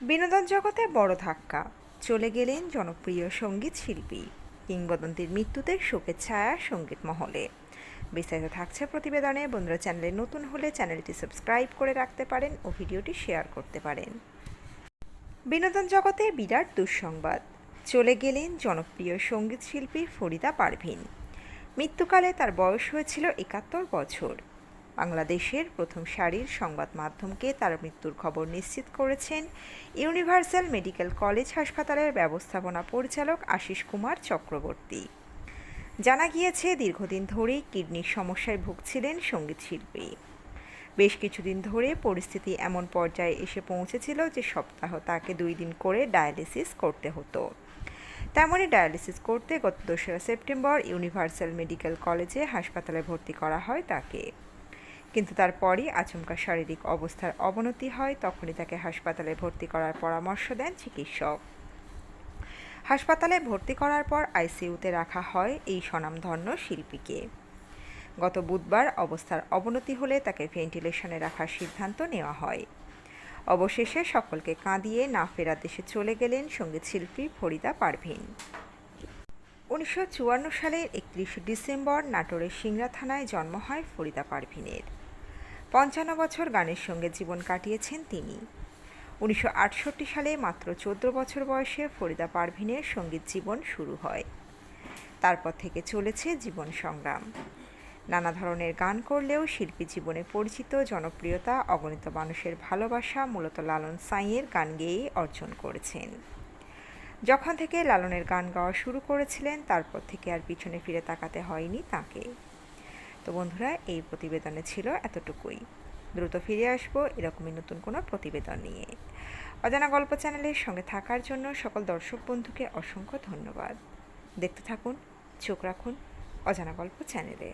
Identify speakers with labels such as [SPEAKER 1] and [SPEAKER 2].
[SPEAKER 1] বিনোদন জগতে বড় ধাক্কা। চলে গেলেন জনপ্রিয় সংগীত শিল্পী, কিংবদন্তির মৃত্যুতে শোকের ছায়া সংগীত মহলে। বিস্তারিত থাকছে প্রতিবেদনে। বন্ধুরা, চ্যানেলে নতুন হলে চ্যানেলটি সাবস্ক্রাইব করে রাখতে পারেন ও ভিডিওটি শেয়ার করতে পারেন। বিনোদন জগতে বিরাট দুঃসংবাদ। চলে গেলেন জনপ্রিয় সংগীত শিল্পী ফরিদা পারভিন। মৃত্যুকালে তার বয়স হয়েছিল একাত্তর বছর। বাংলাদেশের প্রথম সারির সংবাদ মাধ্যমকে তার মৃত্যুর খবর নিশ্চিত করেছেন ইউনিভার্সাল মেডিকেল কলেজ হাসপাতালের ব্যবস্থাপনা পরিচালক আশিস কুমার চক্রবর্তী। জানা গিয়েছে, দীর্ঘদিন ধরেই কিডনির সমস্যায় ভুগছিলেন সঙ্গীতশিল্পী বেশ কিছুদিন ধরে পরিস্থিতি এমন পর্যায়ে এসে পৌঁছেছিল যে সপ্তাহ তাকে দুই দিন করে ডায়ালিসিস করতে হতো। তেমনই ডায়ালিসিস করতে গত দোসরা সেপ্টেম্বর ইউনিভার্সাল মেডিকেল কলেজে হাসপাতালে ভর্তি করা হয় তাকে। কিন্তু তারপরই আচমকা শারীরিক অবস্থার অবনতি হয়, তখনই তাকে হাসপাতালে ভর্তি করার পরামর্শ দেন চিকিৎসক। হাসপাতালে ভর্তি করার পর আইসিইউতে রাখা হয় এই স্বনামধন্য শিল্পীকে। গত বুধবার অবস্থার অবনতি হলে তাকে ভেন্টিলেশনে রাখার সিদ্ধান্ত নেওয়া হয়। অবশেষে সকলকে কাঁদিয়ে না ফেরার দেশে চলে গেলেন সংগীত শিল্পী ফরিদা পারভিন। উনিশশো চুয়ান্ন সালের একত্রিশে ডিসেম্বর নাটোরের সিংড়া থানায় জন্ম হয় ফরিদা পারভিনের। পঞ্চান্ন বছর গানের সঙ্গে জীবন কাটিয়েছেন তিনি। উনিশশো আটষট্টি সালে মাত্র চোদ্দ বছর বয়সে ফরিদা পারভিনের সংগীত জীবন শুরু হয়। তারপর থেকে চলেছে জীবন সংগ্রাম। নানা ধরনের গান করলেও শিল্পী জীবনে পরিচিত, জনপ্রিয়তা, অগণিত মানুষের ভালোবাসা মূলত লালন সাইয়ের গান গেয়েই অর্জন করেছেন। যখন থেকে লালনের গান গাওয়া শুরু করেছিলেন, তারপর থেকে আর পিছনে ফিরে তাকাতে হয়নি তাকে। তো বন্ধুরা, এই প্রতিবেদনে ছিল এতটুকুই। দ্রুত ফিরে আসব এরকমই নতুন কোনো প্রতিবেদন নিয়ে। অজানা গল্প চ্যানেলের সঙ্গে থাকার জন্য সকল দর্শক বন্ধুকে অসংখ্য ধন্যবাদ। দেখতে থাকুন, চোখ রাখুন অজানা গল্প চ্যানেলে।